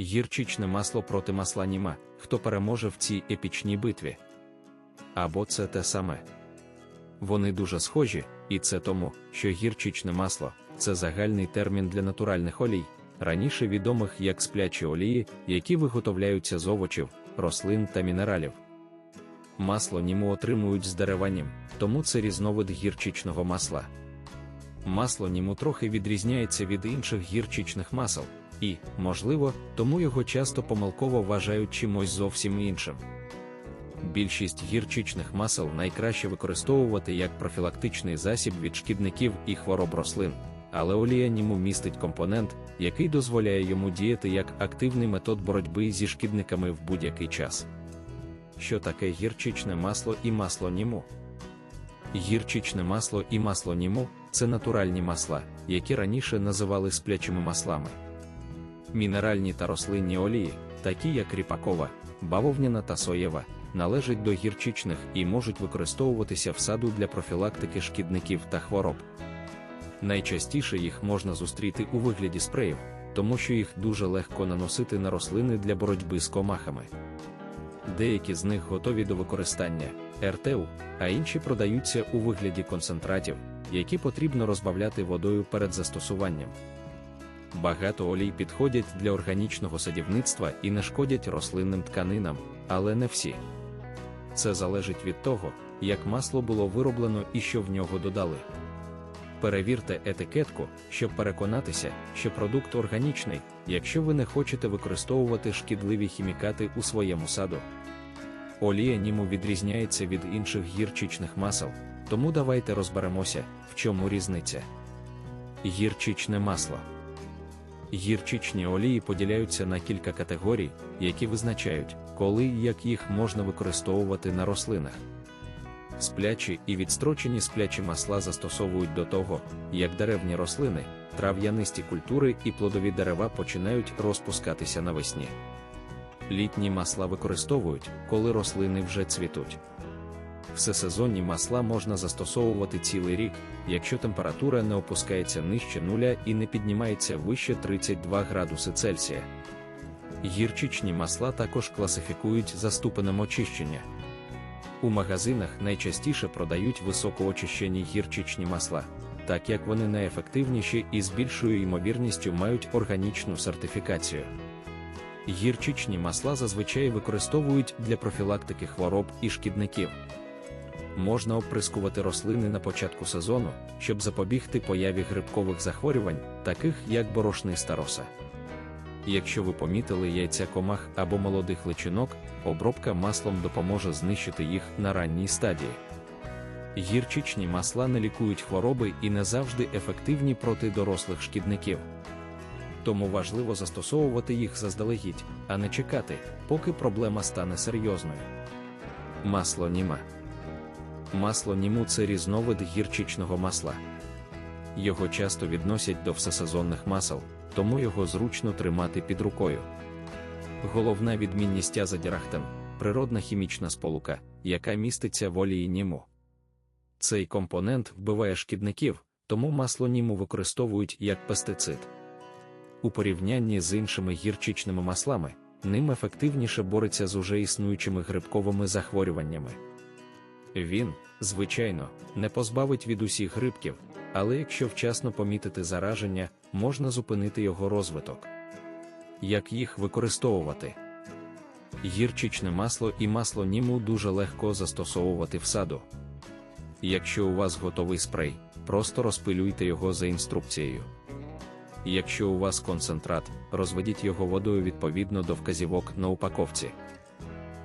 Гірчичне масло проти масла німа, хто переможе в цій епічній битві. Або це те саме. Вони дуже схожі, і це тому, що гірчичне масло це загальний термін для натуральних олій, раніше відомих як сплячі олії, які виготовляються з овочів, рослин та мінералів. Масло німу отримують з дереванням, тому це різновид гірчичного масла. Масло німу трохи відрізняється від інших гірчичних масел, і, можливо, тому його часто помилково вважають чимось зовсім іншим. Більшість гірчичних масел найкраще використовувати як профілактичний засіб від шкідників і хвороб рослин, але олія німу містить компонент, який дозволяє йому діяти як активний метод боротьби зі шкідниками в будь-який час. Що таке гірчичне масло і масло німу? Гірчичне масло і масло німу це натуральні масла, які раніше називали сплячими маслами. Мінеральні та рослинні олії, такі як ріпакова, бавовняна та соєва, належать до гірчичних і можуть використовуватися в саду для профілактики шкідників та хвороб. Найчастіше їх можна зустріти у вигляді спреїв, тому що їх дуже легко наносити на рослини для боротьби з комахами. Деякі з них готові до використання РТУ, а інші продаються у вигляді концентратів, які потрібно розбавляти водою перед застосуванням. Багато олій підходять для органічного садівництва і не шкодять рослинним тканинам, але не всі. Це залежить від того, як масло було вироблено і що в нього додали. Перевірте етикетку, щоб переконатися, що продукт органічний, якщо ви не хочете використовувати шкідливі хімікати у своєму саду. Олія німу відрізняється від інших гірчичних масел, тому давайте розберемося, в чому різниця. Гірчичне масло. Гірчичні олії поділяються на кілька категорій, які визначають, коли і як їх можна використовувати на рослинах. Сплячі і відстрочені сплячі масла застосовують до того, як деревні рослини, трав'янисті культури і плодові дерева починають розпускатися навесні. Літні масла використовують, коли рослини вже цвітуть. Всесезонні масла можна застосовувати цілий рік, якщо температура не опускається нижче нуля і не піднімається вище 32 градуси Цельсія. Гірчичні масла також класифікують за ступенем очищення. У магазинах найчастіше продають високоочищені гірчичні масла, так як вони найефективніші і з більшою ймовірністю мають органічну сертифікацію. Гірчичні масла зазвичай використовують для профілактики хвороб і шкідників. Можна оприскувати рослини на початку сезону, щоб запобігти появі грибкових захворювань, таких як борошний староса. Якщо ви помітили яйця комах або молодих личинок, обробка маслом допоможе знищити їх на ранній стадії. Гірчичні масла не лікують хвороби і не завжди ефективні проти дорослих шкідників. Тому важливо застосовувати їх заздалегідь, а не чекати, поки проблема стане серйозною. Масло німа. Масло німу це різновид гірчичного масла. Його часто відносять до всесезонних масел, тому його зручно тримати під рукою. Головна відмінність азадірахтен – природна хімічна сполука, яка міститься в олії німу. Цей компонент вбиває шкідників, тому масло німу використовують як пестицид. У порівнянні з іншими гірчичними маслами, ним ефективніше бореться з уже існуючими грибковими захворюваннями. Він, звичайно, не позбавить від усіх грибків, але якщо вчасно помітити зараження, можна зупинити його розвиток. Як їх використовувати? Гірчичне масло і масло німу дуже легко застосовувати в саду. Якщо у вас готовий спрей, просто розпилюйте його за інструкцією. Якщо у вас концентрат, розведіть його водою відповідно до вказівок на упаковці.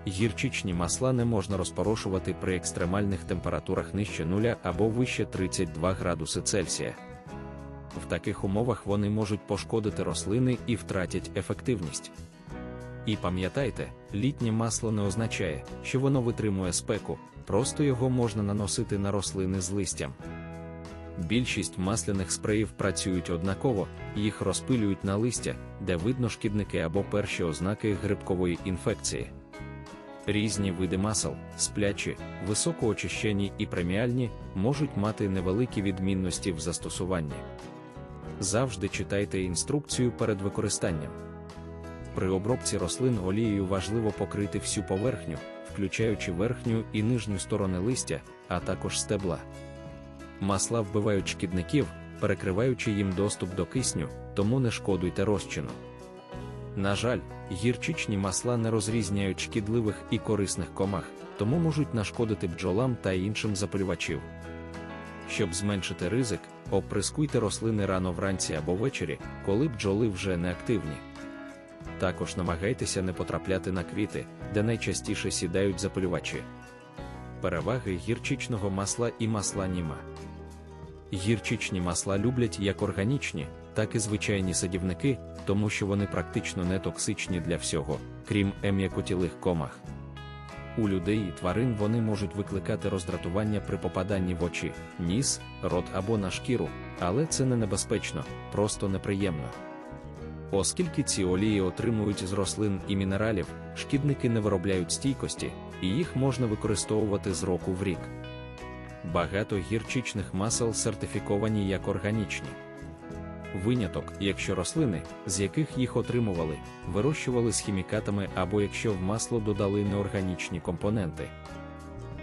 Гірчичні масла не можна розпорошувати при екстремальних температурах нижче нуля або вище 32 градуси Цельсія. В таких умовах вони можуть пошкодити рослини і втратять ефективність. І пам'ятайте, літнє масло не означає, що воно витримує спеку, просто його можна наносити на рослини з листям. Більшість масляних спреїв працюють однаково, їх розпилюють на листя, де видно шкідники або перші ознаки грибкової інфекції. Різні види масел, сплячі, високоочищені і преміальні, можуть мати невеликі відмінності в застосуванні. Завжди читайте інструкцію перед використанням. При обробці рослин олією важливо покрити всю поверхню, включаючи верхню і нижню сторони листя, а також стебла. Масла вбивають шкідників, перекриваючи їм доступ до кисню, тому не шкодуйте розчину. На жаль, гірчичні масла не розрізняють шкідливих і корисних комах, тому можуть нашкодити бджолам та іншим запалювачів. Щоб зменшити ризик, оприскуйте рослини рано вранці або ввечері, коли бджоли вже не активні. Також намагайтеся не потрапляти на квіти, де найчастіше сідають запалювачі. Переваги гірчичного масла і масла німа. Гірчичні масла люблять як органічні, так і звичайні садівники, тому що вони практично не токсичні для всього, крім ем'якотілих комах. У людей і тварин вони можуть викликати роздратування при попаданні в очі, ніс, рот або на шкіру, але це не небезпечно, просто неприємно. Оскільки ці олії отримують з рослин і мінералів, шкідники не виробляють стійкості, і їх можна використовувати з року в рік. Багато гірчичних масел сертифіковані як органічні. Виняток, якщо рослини, з яких їх отримували, вирощували з хімікатами або якщо в масло додали неорганічні компоненти.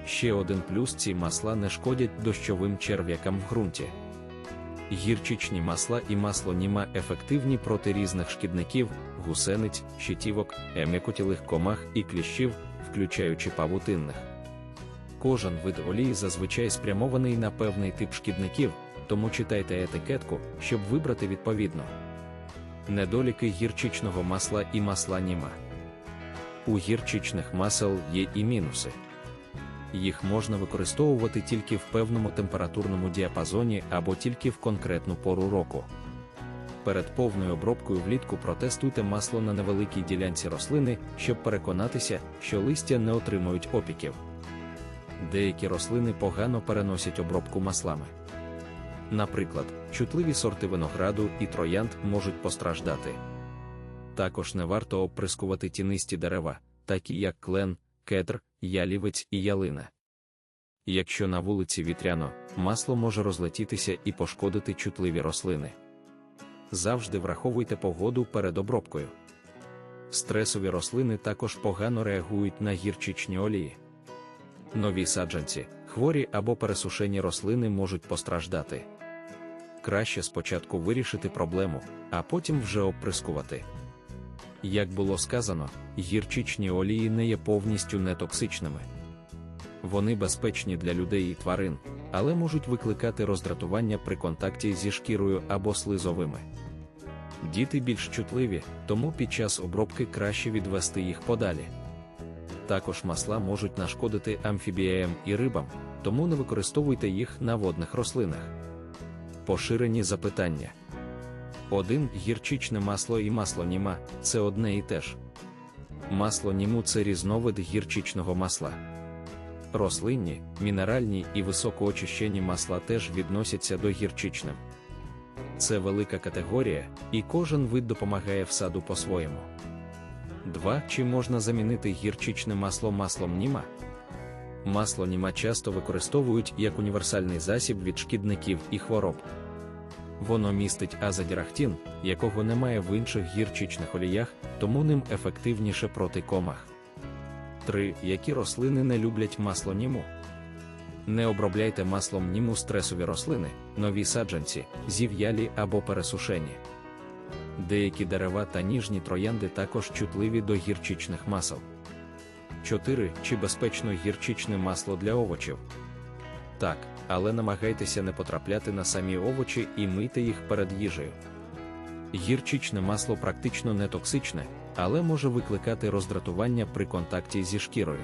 Ще один плюс ці масла не шкодять дощовим черв'якам в ґрунті. Гірчичні масла і масло німа ефективні проти різних шкідників, гусениць, щитівок, ем'якотілих комах і кліщів, включаючи павутинних. Кожен вид олії зазвичай спрямований на певний тип шкідників, тому читайте етикетку, щоб вибрати відповідно. Недоліки гірчичного масла і масла німа. У гірчичних масел є і мінуси. Їх можна використовувати тільки в певному температурному діапазоні або тільки в конкретну пору року. Перед повною обробкою влітку протестуйте масло на невеликій ділянці рослини, щоб переконатися, що листя не отримують опіків. Деякі рослини погано переносять обробку маслами. Наприклад, чутливі сорти винограду і троянд можуть постраждати. Також не варто оприскувати тінисті дерева, такі як клен, кедр, ялівець і ялина. Якщо на вулиці вітряно, масло може розлетітися і пошкодити чутливі рослини. Завжди враховуйте погоду перед обробкою. Стресові рослини також погано реагують на гірчичні олії. Нові саджанці, хворі або пересушені рослини можуть постраждати. Краще спочатку вирішити проблему, а потім вже оприскувати. Як було сказано, гірчичні олії не є повністю нетоксичними. Вони безпечні для людей і тварин, але можуть викликати роздратування при контакті зі шкірою або слизовими. Діти більш чутливі, тому під час обробки краще відвести їх подалі. Також масла можуть нашкодити амфібіям і рибам, тому не використовуйте їх на водних рослинах. Поширені запитання. Один гірчичне масло і масло німа це одне і те ж. Масло німу це різновид гірчичного масла. Рослинні, мінеральні і високоочищені масла теж відносяться до гірчичним. Це велика категорія, і кожен вид допомагає всаду по-своєму. 2. Чи можна замінити гірчичне масло маслом німа? Масло німа часто використовують як універсальний засіб від шкідників і хвороб. Воно містить азодірахтін, якого немає в інших гірчичних оліях, тому ним ефективніше проти комах. 3. Які рослини не люблять масло німу? Не обробляйте маслом німу стресові рослини, нові саджанці, зів'ялі або пересушені. Деякі дерева та ніжні троянди також чутливі до гірчичних масел. 4. Чи безпечно гірчичне масло для овочів? Так, але намагайтеся не потрапляти на самі овочі і мийте їх перед їжею. Гірчичне масло практично не токсичне, але може викликати роздратування при контакті зі шкірою.